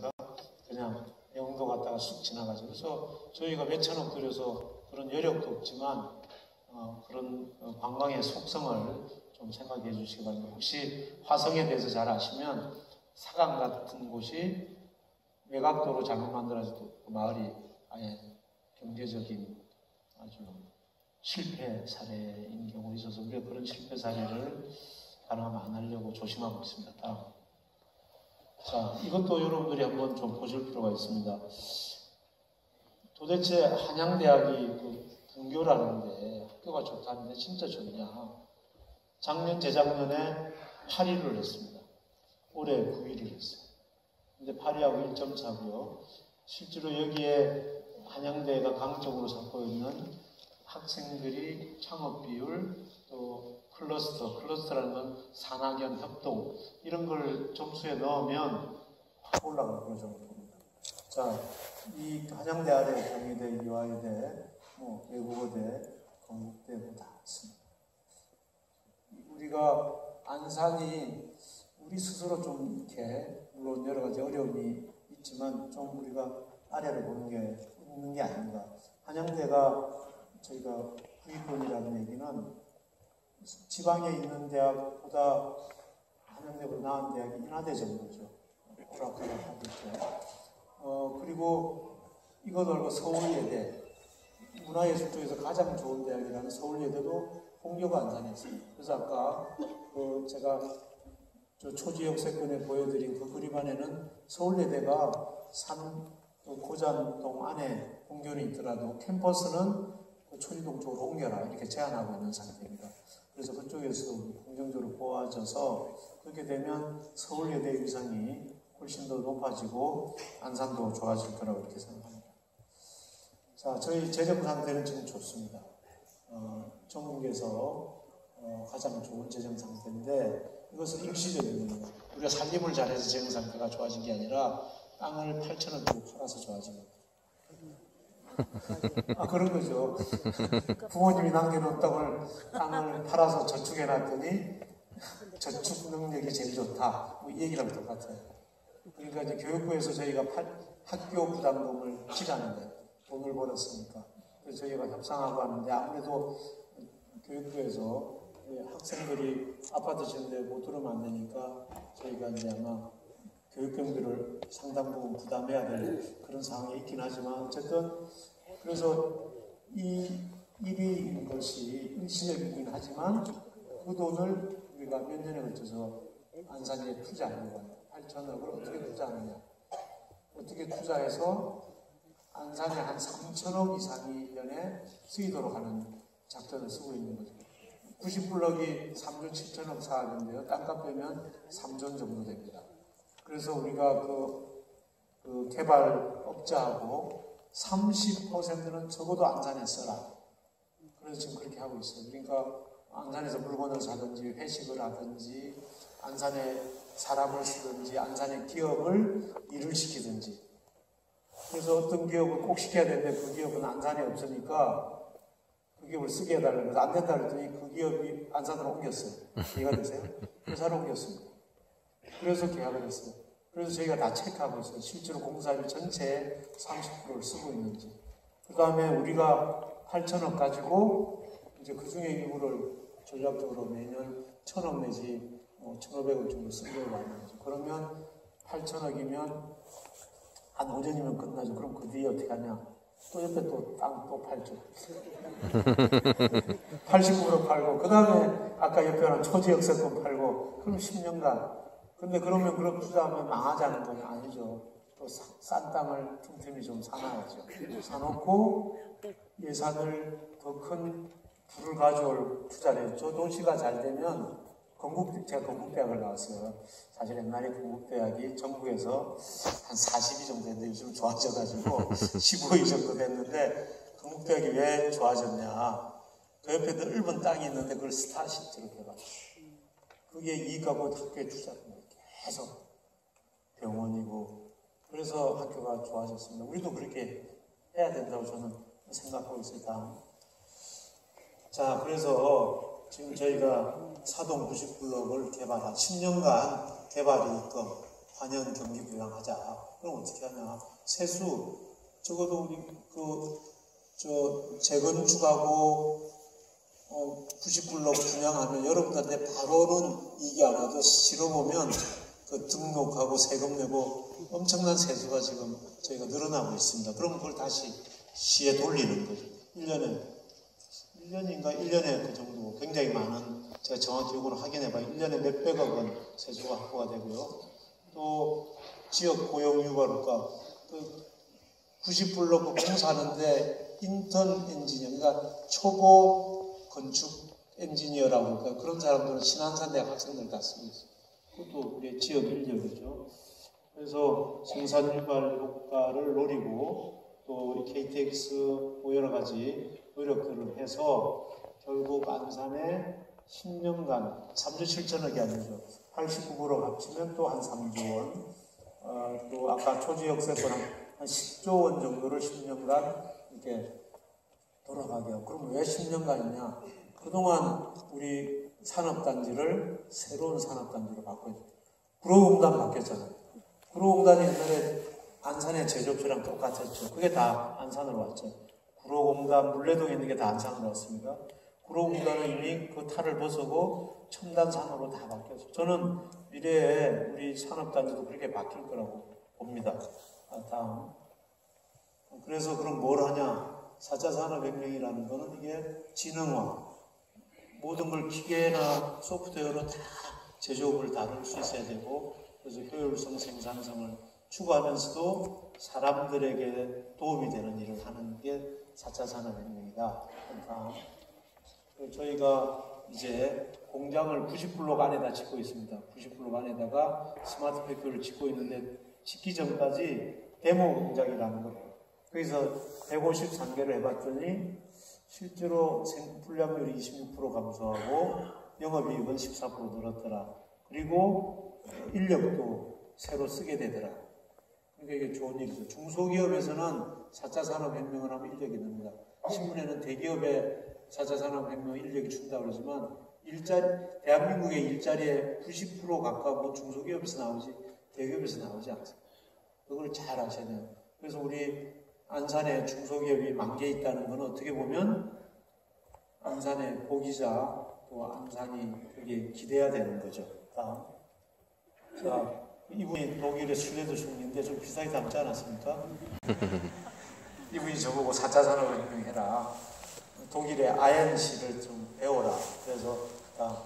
않습니까? 그냥 영도 갔다가 쑥 지나가죠. 그래서 저희가 몇천억 들여서 그런 여력도 없지만 어, 그런 어, 관광의 속성을 좀 생각해 주시기 바랍니다. 혹시 화성에 대해서 잘 아시면 사강 같은 곳이 외곽도로 잘못 만들어져도 그 마을이 아예 경제적인 아주 실패 사례인 경우가 있어서 우리가 그런 실패 사례를 가능하면 안 하려고 조심하고 있습니다. 다음. 자, 이것도 여러분들이 한번 좀 보실 필요가 있습니다. 도대체 한양대학이 그 분교라는데 학교가 좋다는데 진짜 좋냐? 작년, 재작년에 8위를 했습니다. 올해 9위를 했어요. 근데 8위하고 1점 차고요. 실제로 여기에 한양대가 강적으로 잡고 있는 학생들이 창업 비율, 또 클러스터, 클러스터라는 건 산학연 협동, 이런 걸 점수에 넣으면 확 올라가는 그런 봅니다. 자, 이 한양대 아래 경희대, 이화여대, 뭐 외국어대, 건국대 뭐다 있습니다. 우리가 안산이 우리 스스로 좀 이렇게 물론 여러 가지 어려움이 있지만 좀 우리가 아래를 보는 게 있는 게 아닌가. 한양대가 저희가 구입권이라는 얘기는 지방에 있는 대학보다 한양대보다 나은 대학이 인하대 정도죠. 오락가락하겠죠. 어, 그리고 이거 말고 서울예대, 문화예술 쪽에서 가장 좋은 대학이라는 서울예대도 홍교가 안산에 있습니다. 그래서 아까 그 제가 저 초지역 세권에 보여드린 그 그림 안에는 서울예대가 산 고잔동 안에 홍교이 있더라도 캠퍼스는 그 초지동 쪽으로 옮겨라 이렇게 제안하고 있는 상태입니다. 그래서 그쪽에서 긍정적으로 보아져서 그렇게 되면 서울예대 위상이 훨씬 더 높아지고 안산도 좋아질 거라고 이렇게 생각합니다. 자, 저희 재정 상태는 지금 좋습니다. 어, 전국에서 어, 가장 좋은 재정 상태인데 이것은 일시적인 겁니다. 우리가 살림을 잘해서 재정 상태가 좋아진 게 아니라 땅을 8천원 주고 팔아서 좋아진 겁니다. 아, 그런 거죠. 부모님이 남겨놓은 땅을, 팔아서 저축해 놨더니 저축 능력이 제일 좋다. 뭐이 얘기랑 똑같아요. 그러니까 이제 교육부에서 저희가 학교 부담금을 지라는데 돈을 벌었으니까. 그래서 저희가 협상하고 하는데 아무래도 교육부에서 학생들이 아파트 짓는데 못 들으면 안 되니까 저희가 이제 아마 교육경비를 상당 부분 부담해야 될 그런 상황이 있긴 하지만 어쨌든 그래서 이 일이 것이 일시적이긴 하지만 그 돈을 우리가 몇 년에 걸쳐서 안산에 투자하는 거예요. 8천억을 어떻게 투자하느냐. 어떻게 투자해서 안산에 한 3천억 이상이 1년에 쓰이도록 하는 작전을 쓰고 있는 거죠. 90블럭이 3조 7천억 사업인데요. 땅값 빼면 3전 정도 됩니다. 그래서 우리가 그, 그 개발업자하고 30%는 적어도 안산에 써라. 그래서 지금 그렇게 하고 있어요. 그러니까 안산에서 물건을 사든지 회식을 하든지 안산에 사람을 쓰든지 안산의 기업을 일을 시키든지 그래서 어떤 기업을 꼭 시켜야 되는데 그 기업은 안산에 없으니까 그 기업을 쓰게 해달라고 해서 안 된다 그랬더니 그 기업이 안산으로 옮겼어요. 이해가 되세요? 회사로 옮겼습니다. 그래서 계약을 했어요. 그래서 저희가 다 체크하고 있어요. 실제로 공사비 전체의 30%를 쓰고 있는지. 그 다음에 우리가 8천억 가지고 이제 그 중에 일부를 전략적으로 매년 천억 내지 뭐 1,500억 정도 쓰려고 하는 거죠. 그러면 8천억이면 한 5년이면 끝나죠. 그럼 그 뒤에 어떻게 하냐? 또 옆에 또 땅 또 팔죠. 89% 팔고, 그 다음에 아까 옆에 하는 초지역세권 팔고, 그럼 10년간 근데 그러면 그렇게 투자하면 망하자는 건 아니죠. 또 싼 땅을 틈틈이 좀 사놔야죠. 사놓고 예산을 더큰 부를 가져올 투자를 했죠. 도시가 잘 되면 건국, 제가 건국대학을 나왔어요. 사실 옛날에 건국대학이 전국에서 한42 정도 됐는데 요즘 좋아져가지고 15위 정도 됐는데 건국대학이 왜 좋아졌냐. 그 옆에 넓은 땅이 있는데 그걸 스타시티로 개발했어요. 그게 이익하고 학교에 투자합니다. 계속 병원이고 그래서 학교가 좋아졌습니다. 우리도 그렇게 해야 된다고 저는 생각하고 있습니다. 자, 그래서 지금 저희가 사동 90블럭을 개발한 10년간 개발 이익금 관연 경기 부양하자. 그럼 어떻게 하냐? 세수 적어도 우리 그저 재건축하고 어, 90불로 분양하면 여러분들한테 바로는 이게 안 와도 실어보면 그 등록하고 세금 내고 엄청난 세수가 지금 저희가 늘어나고 있습니다. 그럼 그걸 다시 시에 돌리는 거죠. 1년에 1년인가 1년에 그 정도 굉장히 많은 제가 정확히 이걸 확인해 봐요. 1년에 몇백억 원 세수가 확보가 되고요. 또 지역 고용 유발과 그 90불로 그 공사하는데 인턴 엔지니어 그러니까 초보 건축 엔지니어라고 할까요? 그런 사람들은 신한산대학 학생들 같습니다. 그것도 우리 지역 인력이죠. 그래서 생산 유발 효과를 노리고 또 KTX 뭐 여러 가지 노력들을 해서 결국 안산에 10년간 3조 7천억이 아니죠. 89%로 합치면 또 한 3조 원. 어, 또 아까 초지역세권 한 10조 원 정도를 10년간 이렇게 돌아가게 하고. 그럼 왜 10년간이냐? 그동안 우리 산업단지를 새로운 산업단지로 바꿔야 돼. 구로공단 바뀌었잖아요. 구로공단이 옛날에 안산의 제조업체랑 똑같았죠. 그게 다 안산으로 왔죠. 구로공단, 물레동에 있는 게 다 안산으로 왔습니다. 구로공단은 이미 그 탈을 벗어고 첨단산업으로 다 바뀌었어요. 저는 미래에 우리 산업단지도 그렇게 바뀔 거라고 봅니다. 아, 다음. 그래서 그럼 뭘 하냐? 4차 산업혁명이라는 거는 이게 지능화. 모든 걸 기계나 소프트웨어로 다 제조업을 다룰 수 있어야 되고, 그래서 효율성, 생산성을 추구하면서도 사람들에게 도움이 되는 일을 하는 게 4차 산업혁명이다. 다음. 그 저희가 이제 공장을 90블록 안에다 짓고 있습니다. 90블록 안에다가 스마트 팩토리를 짓고 있는데 짓기 전까지 데모 공장이라는 거예요. 거기서 153개를 해봤더니 실제로 생산량률이 26% 감소하고 영업이익은 14% 늘었더라. 그리고 인력도 새로 쓰게 되더라. 그러니까 이게 좋은 일이죠. 중소기업에서는 4차 산업혁명을 하면 인력이 늡니다. 신문에는 대기업에 4차 산업혁명 인력이 준다고 그러지만 일자리, 대한민국의 일자리의 90% 가까운 중소기업에서 나오지 대기업에서 나오지 않습니다. 그걸 잘 아셔야 돼요. 그래서 우리 안산에 중소기업이 만개 있다는 건 어떻게 보면 안산의 보기자 또 안산이 되게 기대야 되는 거죠. 다음. 자, 이분이 독일의 슐레드 총리인데 좀 비슷하게 닮지 않았습니까? 이분이 저보고 4차 산업혁명 해라. 독일의 아얀시를 좀 배워라. 그래서 다